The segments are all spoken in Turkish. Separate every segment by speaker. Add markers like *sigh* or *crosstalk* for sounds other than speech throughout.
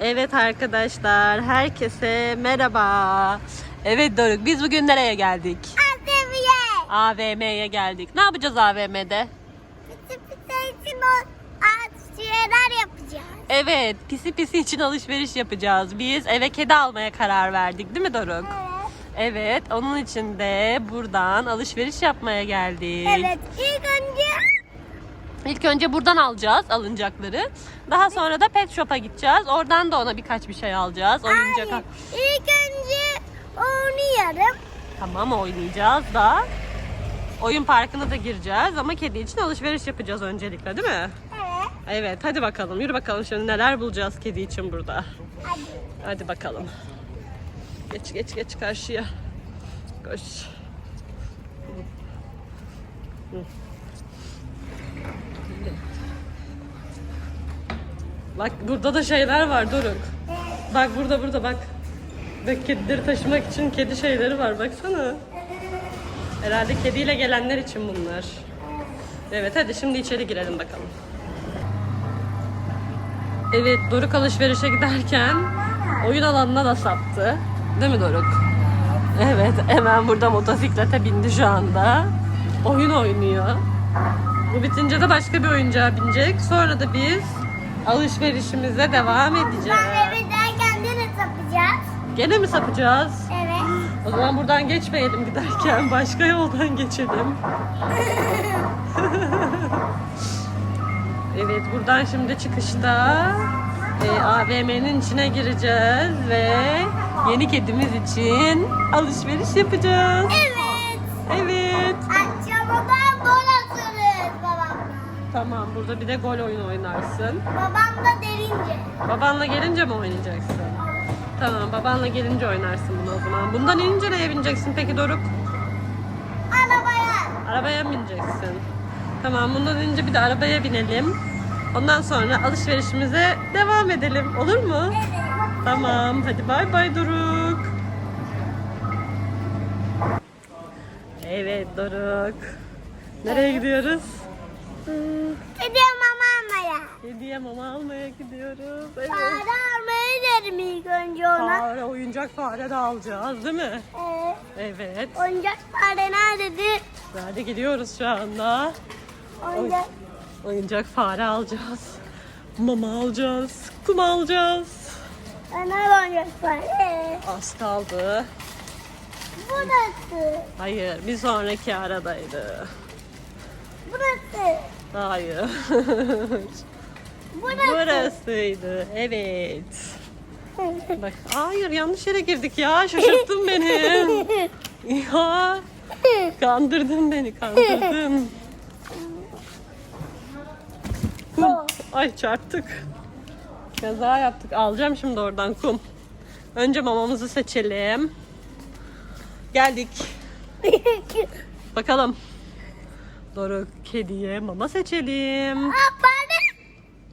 Speaker 1: Evet arkadaşlar, herkese merhaba. Evet Doruk, biz bugün nereye geldik?
Speaker 2: Annemle.
Speaker 1: AVM'ye geldik. Ne yapacağız AVM'de?
Speaker 2: Pisi pisi için şeyler yapacağız.
Speaker 1: Evet, pisi pisi için alışveriş yapacağız. Biz eve kedi almaya karar verdik, değil mi Doruk?
Speaker 2: Evet.
Speaker 1: Evet, onun için de buradan alışveriş yapmaya geldik.
Speaker 2: Evet. İlk önce
Speaker 1: İlk önce buradan alacağız alınacakları. Daha sonra da pet shop'a gideceğiz. Oradan da ona birkaç bir şey alacağız. Oyuncak.
Speaker 2: Hayır. İlk önce oynayalım.
Speaker 1: Tamam oynayacağız da. Oyun parkına da gireceğiz ama kedi için alışveriş yapacağız öncelikle değil mi?
Speaker 2: Evet.
Speaker 1: Evet hadi bakalım yürü bakalım şimdi neler bulacağız kedi için burada.
Speaker 2: Hadi.
Speaker 1: Hadi bakalım. Geç geç geç karşıya. Koş. Hı. Bak burada da şeyler var Doruk. Bak burada burada bak. Bak kedileri taşımak için kedi şeyleri var baksana. Herhalde kediyle gelenler için bunlar. Evet hadi şimdi içeri girelim bakalım. Evet Doruk alışverişe giderken oyun alanına da saptı. Değil mi Doruk? Evet hemen burada motosiklete bindi şu anda. Oyun oynuyor. Bu bitince de başka bir oyuncağa binecek. Sonra da biz alışverişimize devam edeceğiz.
Speaker 2: Ben eve derken de ne yapacağız?
Speaker 1: Gene mi sapacağız?
Speaker 2: Evet.
Speaker 1: O zaman buradan geçmeyelim giderken. Başka yoldan geçelim. *laughs* evet buradan şimdi çıkışta e, AVM'nin içine gireceğiz ve yeni kedimiz için alışveriş yapacağız.
Speaker 2: Evet.
Speaker 1: Evet.
Speaker 2: Bol atarız babamla.
Speaker 1: Tamam burada bir de gol oyunu oynarsın.
Speaker 2: Babam da derince.
Speaker 1: Babanla gelince mi oynayacaksın? Tamam babanla gelince oynarsın bunu o zaman. Bundan inince neye bineceksin peki Doruk?
Speaker 2: Arabaya.
Speaker 1: Arabaya mı bineceksin? Tamam bundan önce bir de arabaya binelim. Ondan sonra alışverişimize devam edelim. Olur mu?
Speaker 2: Evet.
Speaker 1: Tamam. Hadi bay bay Doruk. Evet Doruk. Nereye gidiyoruz?
Speaker 2: Gidiyorum mama almaya.
Speaker 1: Hediye mama almaya gidiyoruz. Evet.
Speaker 2: Fare almaya dedim ilk önce ona.
Speaker 1: Fare, oyuncak fare de alacağız değil mi?
Speaker 2: Ee,
Speaker 1: Evet.
Speaker 2: oyuncak fare nerededir?
Speaker 1: Nerede gidiyoruz şu anda?
Speaker 2: Oyuncak.
Speaker 1: Oyuncak fare alacağız. Mama alacağız. Kum alacağız.
Speaker 2: Ana oyuncak fare.
Speaker 1: Az kaldı.
Speaker 2: Burası.
Speaker 1: Hayır, bir sonraki aradaydı.
Speaker 2: Burası.
Speaker 1: Hayır.
Speaker 2: Burası.
Speaker 1: Burasıydı. Evet. Bak, hayır yanlış yere girdik ya. Şaşırttın beni. Ya, kandırdın beni, kandırdın. Kum. Ay çarptık. Kaza yaptık. Alacağım şimdi oradan kum. Önce mamamızı seçelim. Geldik. Bakalım. Doruk kediye mama seçelim.
Speaker 2: Aa, fare.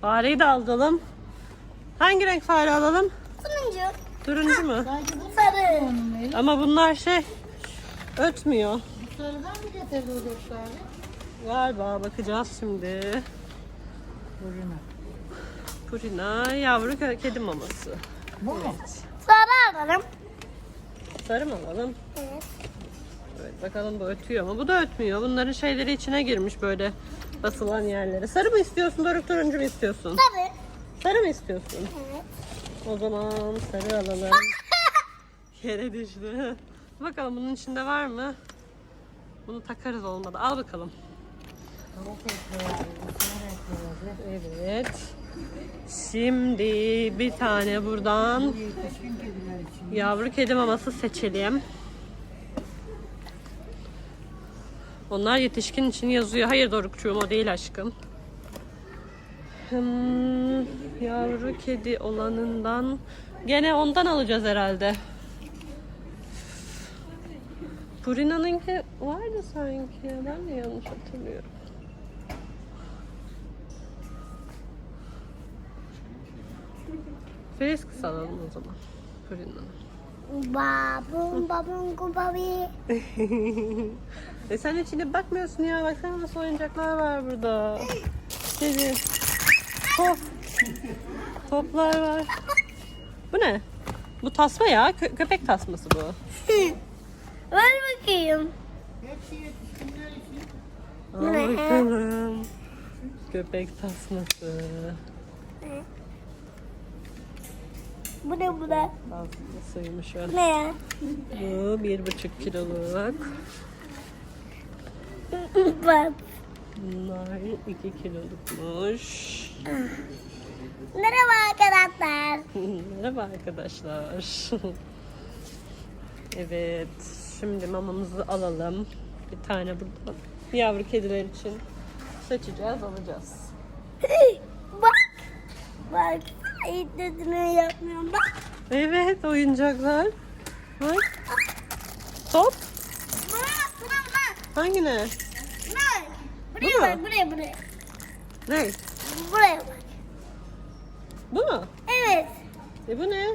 Speaker 1: Fareyi de alalım. Hangi renk fare alalım?
Speaker 2: Turuncu.
Speaker 1: Turuncu mu?
Speaker 2: Sarı.
Speaker 1: Ama bunlar şey ötmüyor.
Speaker 3: Sarıdan mı getirdi o gösterdi?
Speaker 1: Galiba bakacağız şimdi.
Speaker 3: Buyurun.
Speaker 1: Purina yavru kedi maması.
Speaker 3: Bu mu?
Speaker 2: Sarı alalım.
Speaker 1: Sarı mı alalım?
Speaker 2: Evet.
Speaker 1: Bakalım bu ötüyor mu? Bu da ötmüyor. Bunların şeyleri içine girmiş böyle basılan yerlere. Sarı mı istiyorsun Doruk turuncu mu istiyorsun?
Speaker 2: Sarı.
Speaker 1: Sarı mı istiyorsun?
Speaker 2: Evet.
Speaker 1: O zaman sarı alalım. *laughs* Yere düştü. Bakalım bunun içinde var mı? Bunu takarız olmadı. Al bakalım. Evet. Şimdi bir tane buradan yavru kedi maması seçelim. Onlar yetişkin için yazıyor. Hayır Dorukçuğum o değil aşkım. Hmm, yavru kedi olanından gene ondan alacağız herhalde. Purina'nınki vardı sanki. Ben mi yanlış hatırlıyorum? Fresks alalım o zaman. Purina'nın.
Speaker 2: Babum babum kubabi. *laughs*
Speaker 1: e sen içine bakmıyorsun ya. Baksana nasıl oyuncaklar var burada. Kedi. Top. Toplar var. Bu ne? Bu tasma ya. Kö- köpek tasması bu. *laughs*
Speaker 2: Ver bakayım.
Speaker 1: Al bakalım. Köpek tasması.
Speaker 2: Bu ne bu ne?
Speaker 1: Fazlasıymış o.
Speaker 2: Bu ne ya?
Speaker 1: Bu bir buçuk kiloluk.
Speaker 2: Bak.
Speaker 1: Bunlar iki kilolukmuş.
Speaker 2: Merhaba arkadaşlar.
Speaker 1: Merhaba arkadaşlar. *laughs* evet, şimdi mamamızı alalım. Bir tane burada yavru kediler için seçeceğiz, alacağız.
Speaker 2: Bak. Bak. Dediğini yapmıyorum. Bak.
Speaker 1: Evet, oyuncaklar. Bak. Top.
Speaker 2: Bak. Bak. Bak.
Speaker 1: Hangi ne?
Speaker 2: Bak.
Speaker 1: Bu
Speaker 2: Buraya
Speaker 1: mu?
Speaker 2: bak. Buraya buraya.
Speaker 1: Ne?
Speaker 2: Buraya bak.
Speaker 1: Bu mu?
Speaker 2: Evet.
Speaker 1: E bu ne?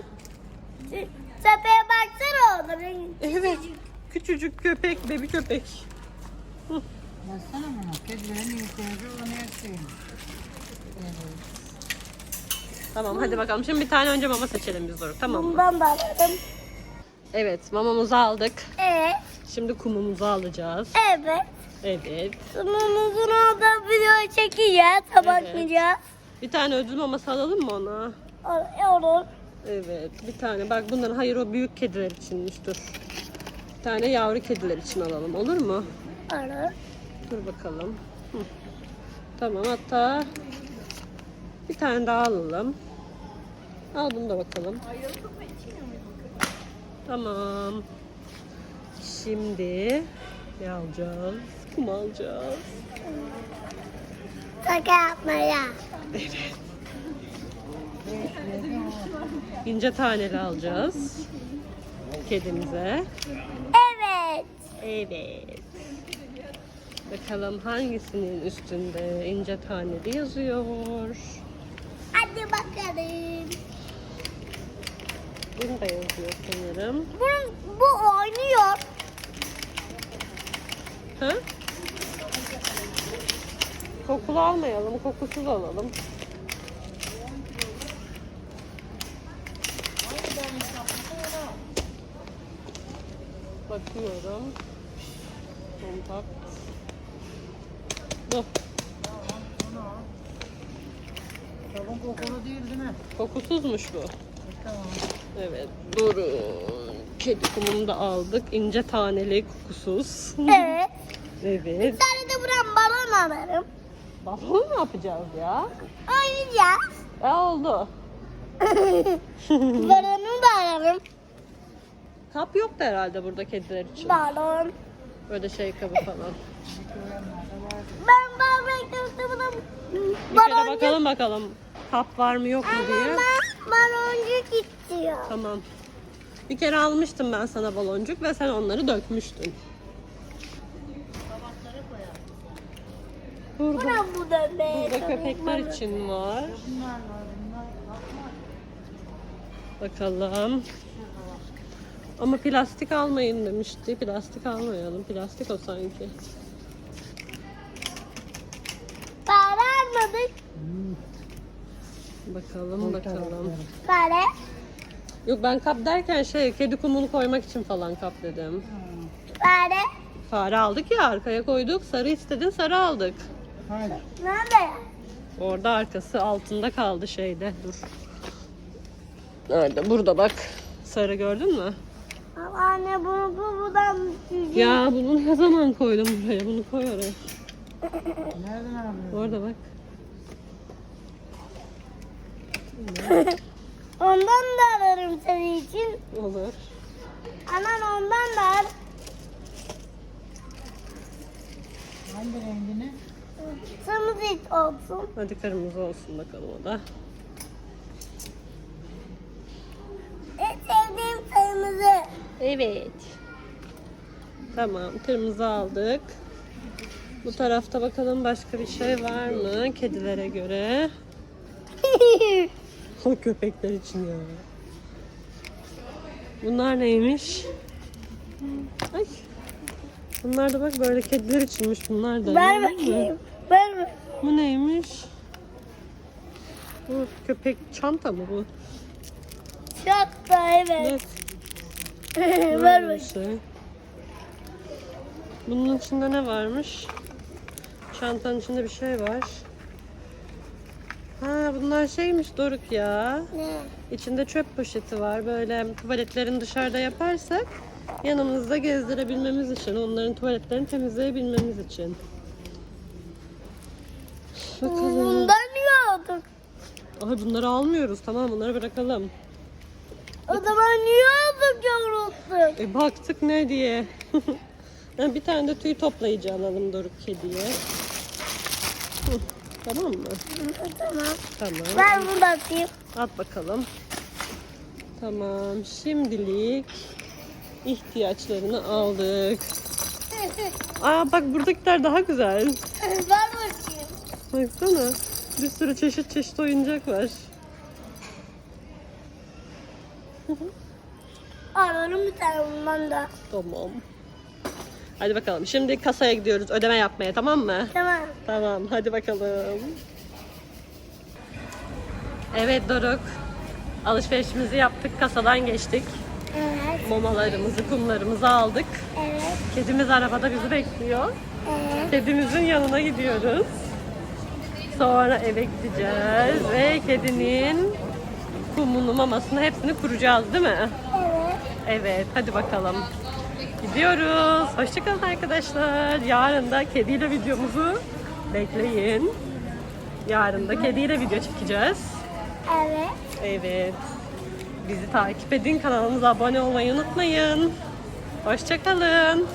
Speaker 2: Tepeye baksana onların.
Speaker 1: Evet. Küçücük köpek, bebi köpek.
Speaker 3: Baksana bana. Kedilerin ihtiyacı onu yapayım.
Speaker 1: Tamam hadi bakalım. Şimdi bir tane önce mama seçelim biz Doruk. Tamam mı?
Speaker 2: Bundan da alırım.
Speaker 1: Evet, mamamızı aldık.
Speaker 2: Evet.
Speaker 1: Şimdi kumumuzu alacağız.
Speaker 2: Evet.
Speaker 1: Evet.
Speaker 2: Sunumumuzun orada video çekeceğiz. Kapatmayacağız.
Speaker 1: Bir tane ödül maması alalım mı ona?
Speaker 2: Olur. Olur.
Speaker 1: Evet, bir tane. Bak bunların hayır o büyük kediler içinmiş. Dur. Bir tane yavru kediler için alalım. Olur mu?
Speaker 2: Olur.
Speaker 1: Dur bakalım. Hı. Tamam hatta bir tane daha alalım. Al bunu da bakalım. Tamam. Şimdi ne alacağız? Kum alacağız.
Speaker 2: Şaka yapmaya.
Speaker 1: İnce taneli alacağız. Kedimize.
Speaker 2: Evet.
Speaker 1: Evet. Bakalım hangisinin üstünde ince taneli yazıyor.
Speaker 2: Hadi bakalım.
Speaker 1: Bunu da yazıyor sanırım.
Speaker 2: Bunun, bu oynuyor.
Speaker 1: Ha? Kokulu almayalım, kokusuz alalım. Bakıyorum. Kontakt. Bu.
Speaker 3: Sabun kokulu değil değil mi?
Speaker 1: Kokusuzmuş bu.
Speaker 3: Tamam.
Speaker 1: Evet. Durun. Kedi kumunu da aldık. İnce taneli, kokusuz.
Speaker 2: Evet. *laughs*
Speaker 1: evet.
Speaker 2: Bir tane de buradan balon alırım.
Speaker 1: Balon ne yapacağız ya?
Speaker 2: Oynayacağız.
Speaker 1: E oldu. *laughs*
Speaker 2: Balonu da alırım.
Speaker 1: Kap yoktu herhalde burada kediler için.
Speaker 2: Balon.
Speaker 1: Böyle şey kabı falan.
Speaker 2: Ben beklemiştim bunu.
Speaker 1: Bir kere bakalım bakalım. Kap var mı yok mu diye.
Speaker 2: Ama baloncuk istiyor.
Speaker 1: Tamam. Bir kere almıştım ben sana baloncuk ve sen onları dökmüştün.
Speaker 2: Bu
Speaker 1: Burada,
Speaker 2: da bu da be.
Speaker 1: burada köpekler için var. Bakalım. Ama plastik almayın demişti. Plastik almayalım. Plastik o sanki.
Speaker 2: Fare almadık.
Speaker 1: Bakalım bakalım.
Speaker 2: Fare.
Speaker 1: Yok ben kap derken şey kedi kumunu koymak için falan kap dedim.
Speaker 2: Fare.
Speaker 1: Fare aldık ya arkaya koyduk. Sarı istedin sarı aldık.
Speaker 3: Hayır.
Speaker 2: Nerede?
Speaker 1: Orada arkası altında kaldı şeyde. Dur. Nerede? Burada bak. Sarı gördün mü?
Speaker 2: Ama anne bunu bu buradan.
Speaker 1: Ya bunu ne zaman koydum buraya? Bunu koy oraya.
Speaker 3: Nereden alıyorsun?
Speaker 1: Orada bak.
Speaker 2: Ondan da alırım senin için.
Speaker 1: Olur.
Speaker 2: Anan ondan da al.
Speaker 3: Hangi rengini?
Speaker 2: Kırmızı olsun.
Speaker 1: Hadi kırmızı olsun bakalım o da.
Speaker 2: En sevdiğim kırmızı.
Speaker 1: Evet. Tamam kırmızı aldık. Bu tarafta bakalım başka bir şey var mı kedilere göre? *laughs* O köpekler için ya. Bunlar neymiş? Ay. Bunlar da bak böyle kediler içinmiş bunlar da.
Speaker 2: Ver bakayım. Ver bakayım.
Speaker 1: Bu neymiş? Bu köpek çanta mı bu?
Speaker 2: Çok da evet. *laughs* Ver
Speaker 1: bir şey. Bunun içinde ne varmış? Çantanın içinde bir şey var. Ha bunlar şeymiş Doruk ya.
Speaker 2: Ne?
Speaker 1: İçinde çöp poşeti var. Böyle tuvaletlerini dışarıda yaparsak yanımızda gezdirebilmemiz için, onların tuvaletlerini temizleyebilmemiz için. Bakalım.
Speaker 2: Bundan niye aldık?
Speaker 1: Ay bunları almıyoruz. Tamam bunları bırakalım.
Speaker 2: O zaman niye aldık yorulduk?
Speaker 1: E baktık ne diye. *laughs* Bir tane de tüy toplayıcı alalım Doruk kediye. Tamam mı?
Speaker 2: Tamam.
Speaker 1: Tamam.
Speaker 2: Ben bunu atayım.
Speaker 1: At bakalım. Tamam. Şimdilik ihtiyaçlarını aldık. *laughs* Aa bak buradakiler daha güzel.
Speaker 2: Ver bakayım.
Speaker 1: Baksana. Bir sürü çeşit çeşit oyuncak var.
Speaker 2: Alalım bir tane bundan da.
Speaker 1: Tamam. Hadi bakalım. Şimdi kasaya gidiyoruz ödeme yapmaya tamam mı?
Speaker 2: Tamam.
Speaker 1: Tamam hadi bakalım. Evet Doruk. Alışverişimizi yaptık. Kasadan geçtik.
Speaker 2: Evet.
Speaker 1: Mamalarımızı, kumlarımızı aldık.
Speaker 2: Evet.
Speaker 1: Kedimiz arabada bizi bekliyor.
Speaker 2: Evet.
Speaker 1: Kedimizin yanına gidiyoruz. Sonra eve gideceğiz ve kedinin kumunu, mamasını hepsini kuracağız değil mi?
Speaker 2: Evet.
Speaker 1: Evet, hadi bakalım. Gidiyoruz. Hoşçakalın arkadaşlar. Yarın da kediyle videomuzu bekleyin. Yarın da kediyle video çekeceğiz.
Speaker 2: Evet.
Speaker 1: Evet. Bizi takip edin. Kanalımıza abone olmayı unutmayın. Hoşçakalın.